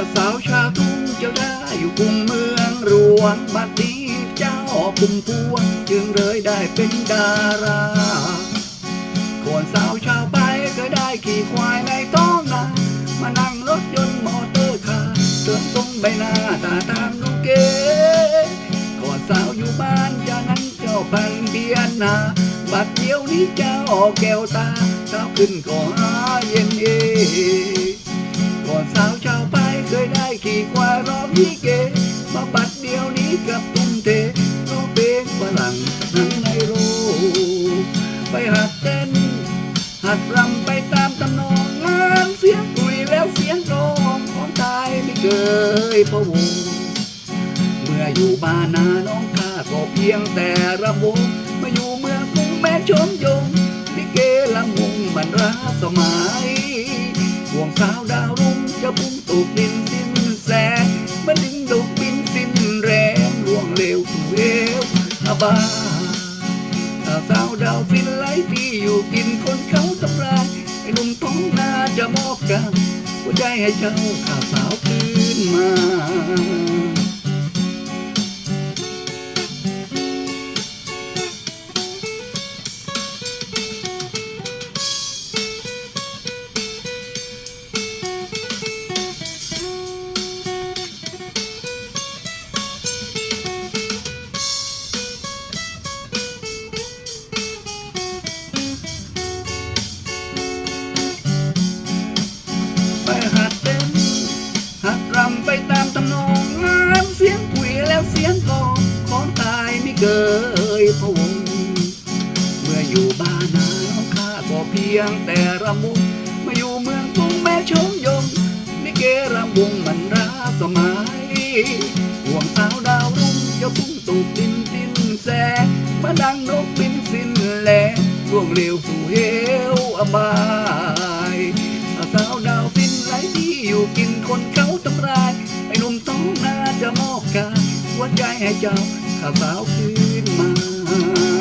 อนสาวชาวตุ้งจะได้อยู่กรุงเมืองหลวงบัดนี้เจ้าคุมพวงจึงเลยได้เป็นดาราคนสาวชาวไปก็ได้ขี่ควายในท้องนามานั่งรถยนต์มอเตอร์คาร์เตือนทรงใบหน้าตาทางดูเก๋ก่อนสาวอยู่บ้านจานั้นเจ้าพันเบียนนาบัดเดียวนี้เจ้าแก้วตาเช้าขึ้นก็หาเย็นเอก่อนสาวชาว ด้ขี่ารอบนี้เกมาบัดเดียวนี้กับตุ้มเทร้องเพลงฝรั่งทั้งในโลกไปหัดเต้น หัดรำไปตามตำนองงานเสียงคุยแล้วเสียงร้องของตายไม่เคยพะวงเมื่ออยู่บ้านนาน้องข้าก็เพียงแต่ระวงมาอยู่เมืองกรุงแม่ชมยงลิเกลำวงมันราสมัยห่วงสาวดาวรุ่งจะพุ่งตกดินสิ้น แสงมันดึงดกบินสิ้นแรงล่วงเร็วสู่เอวอบาถ้าสาวดาวฟินไลที่อยู่กินคนเขาทำลายไอ้หนุ่มท้องนาจะมอบกันหัวใจให้เจ้าข้าสาวคืนมา รำไปตามตำนองงานเสียงคุยแล้วเสียงกองของตายไม่เคยพะวงเมื่ออยู่บ้านนาน้องข้าก็เพียงแต่รำวงมาอยู่เมืองกรุงแม่ชมยงลิเกรำวงมันราสมัยห่วงสาวดาวรุ่งจะพุ่งตกดินดินแสมาดังนกบินสิ้นแลล่วงเร็วสู่เหวอบาย ใจให้เจ้าข้าสาวคืนมา